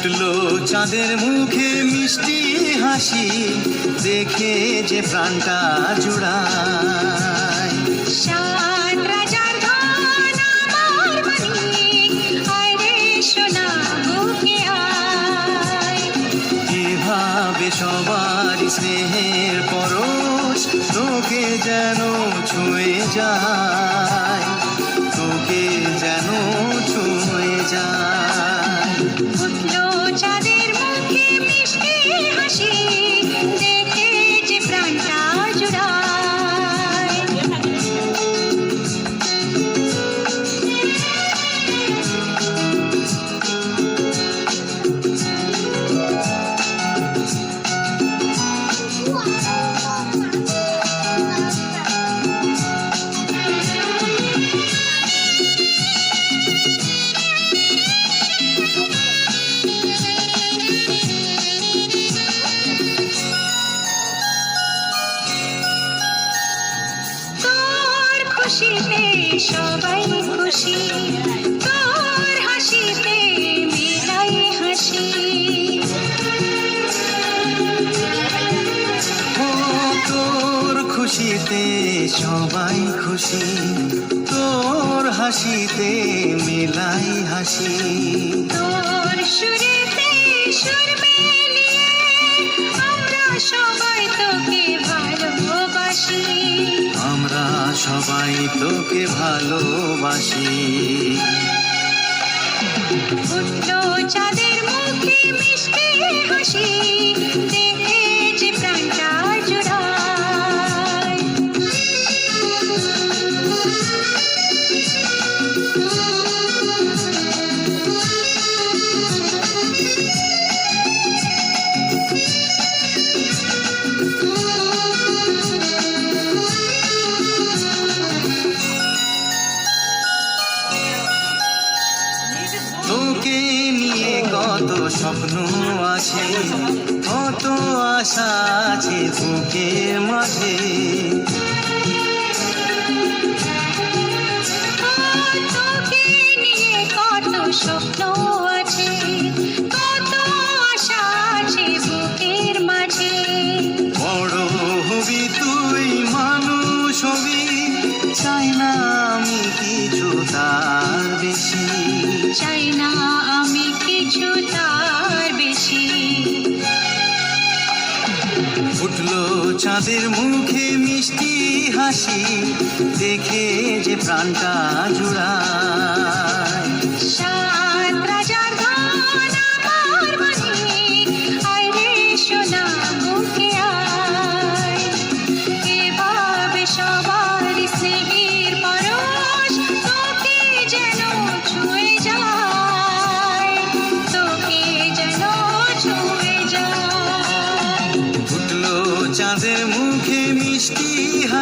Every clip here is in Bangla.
ফুটলো চাঁদের মুখে মিষ্টি হাসি দেখে যে প্রাণটা জুড়ায়। এভাবে সবার স্নেহের পরশ তোকে যেন ছুঁয়ে যায় তোকে যেন ছুঁয়ে যায় সবাই খুশি। তোর হাসিতে মিলাই হাসি। তোর খুশিতে সবাই খুশি। তোর হাসিতে মেলাই হাসি। তোর সুরেতে সুর মিলিয়ে আমরা সবাই তোকে ভালোবাসি। সবাই তোকে ভালোবাসি। চাঁদের মুখে মিষ্টি হাসি দেখে তোকে নিয়ে কত স্বপ্ন আছে কত আশা আছে বুকের মাঝে। স্বপ্ন আছে কত আশা আছে বুকের মাঝে। বড় হবি তুই মানুষ হবি চাই না আমি কিছু তার বেশি। চাই না আমি কিছু তার বেশি। ফুটলো চাঁদের মুখে মিষ্টি হাসি দেখে যে প্রাণটা জুড়ায়।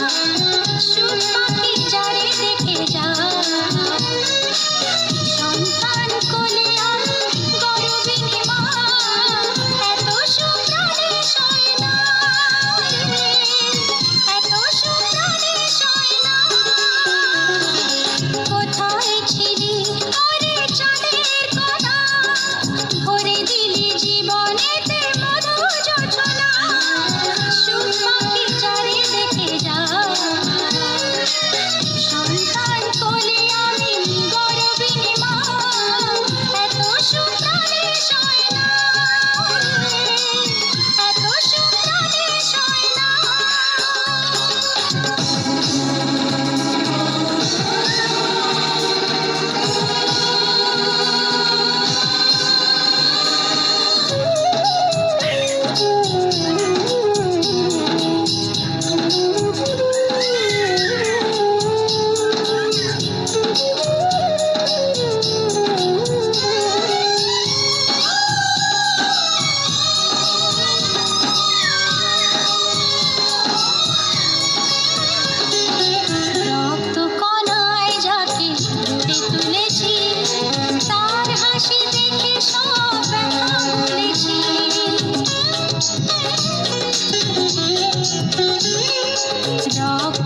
Shoot,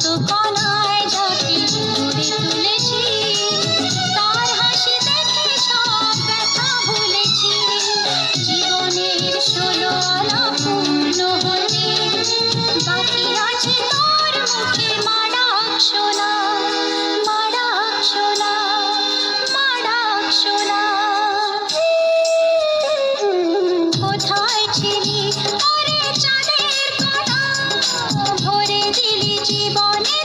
কত জীবনে